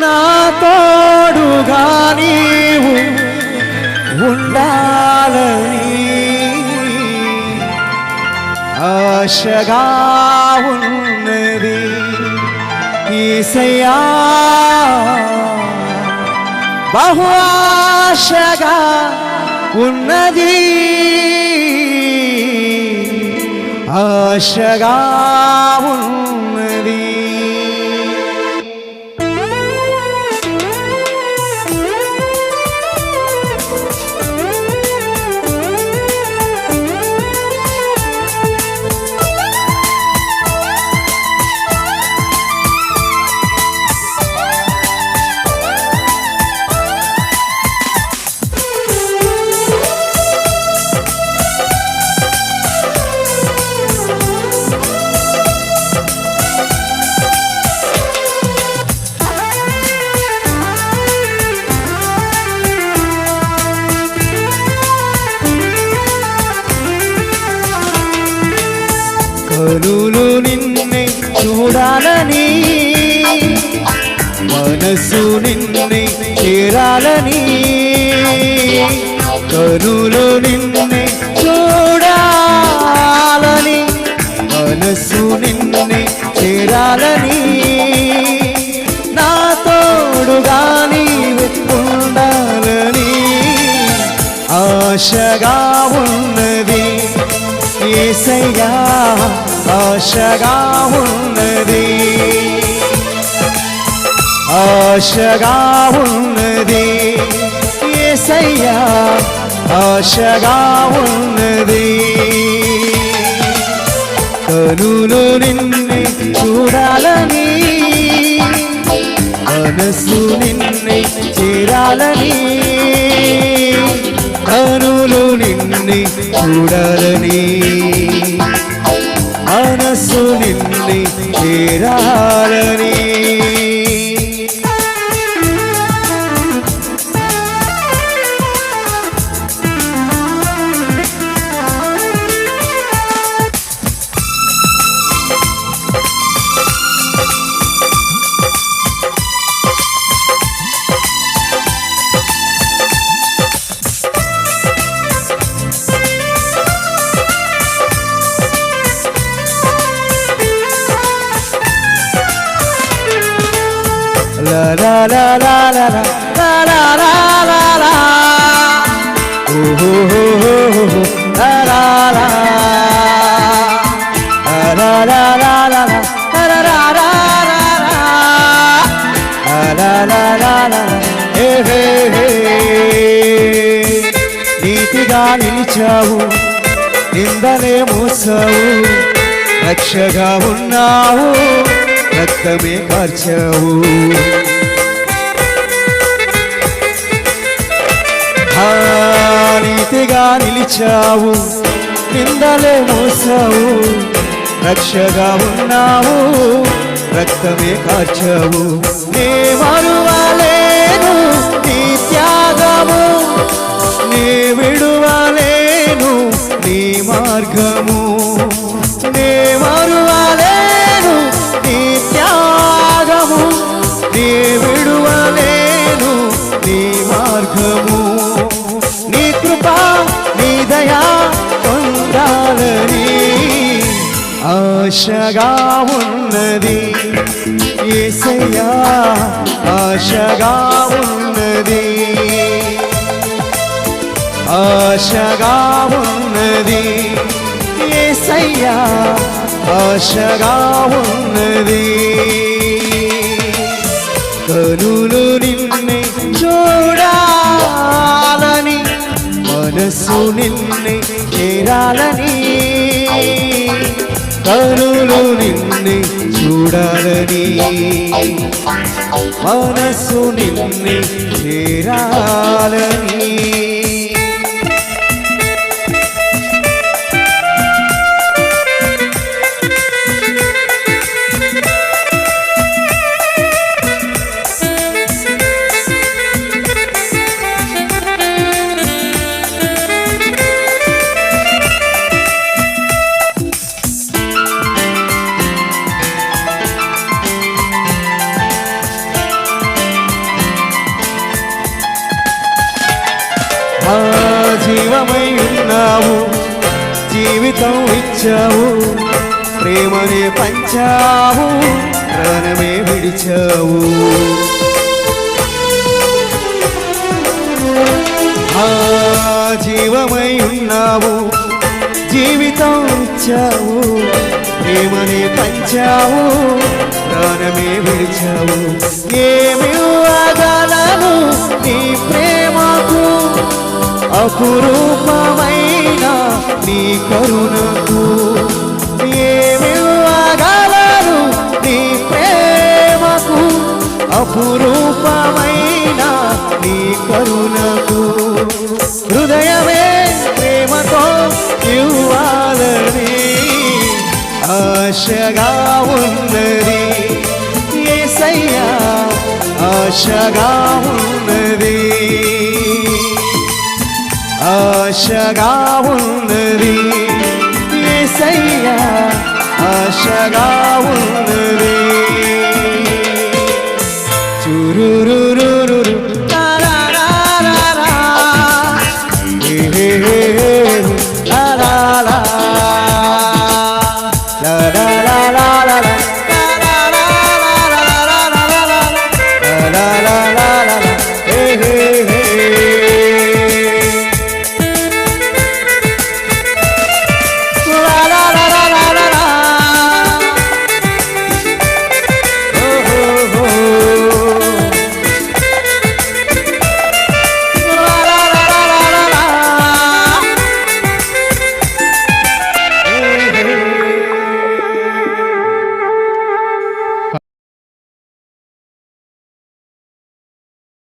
నా తోడుగా నీవు ఉండాలని ఆశగా ఉన్నది ఈసయ్యా. బహు ఆశగా ఉన్నది ఆశగా ఉన్నది కనులు నిన్నే చూడాలని మనసు నిన్నే చేరాలని కనులు నిన్నే చూడాలని మనసు నిన్నే చేరాలని నా తోడుగా నీవు ఆశగా ఉన్నది ఏసయ్యా. ఆశగా ఉన్నది. ఆశగా ఉన్నది. ఏసయ్యా ఆశగా ఉన్నది. కనులు నిన్ను చూడాలని మనసు నిన్ను చేరాలని కనులు నిన్ను చూడాలని. রায় నీతిగా నిలిచావు నిందనే మోసావు రక్షగా ఉన్నావు. రక్తమే కార్చావు నీతిగా నిలిచావు నిందలే మోసావు రక్షగా ఉన్నావు రక్తమే కార్చావు. నే మరువలేను నీ త్యాగము నీ విడువా ఆశగా ఉన్నది. ఏసయ్యా ఆశగా ఉన్నది. ఆశగా ఉన్నది. ఏసయ్యా ఆశగా ఉన్నది. కనులు నిన్నే చూడాలని మనసు నిన్నే చేరాలని. కనులు నిన్నే చూడాలని. మనస్సు నిన్నే చేరాలని. ఆ జీవమై ఉన్నావు జీవితం ఇచ్చావు ప్రేమనే పంచావు ప్రాణమే విడిచావు. ఆ జీవమై ఉన్నావు జీవితం ఇచ్చావు ప్రేమనే పంచావు ప్రాణమే విడిచావు. ఏమి అగలను నీ ప్రేమకు అపురూపమైన నీ కరుణకు ఏమివ్వగలరు నీ ప్రేమకు అపురూపమైన నీ కరుణకు హృదయమే ప్రేమతో ఇవ్వాలని ఆశగా ఉన్నది ఏసయ్యా ఆశగా ఉన్నది ఆశగా ఉన్నది. ఏసయ్యా ఆశగా ఉన్నది. చురురు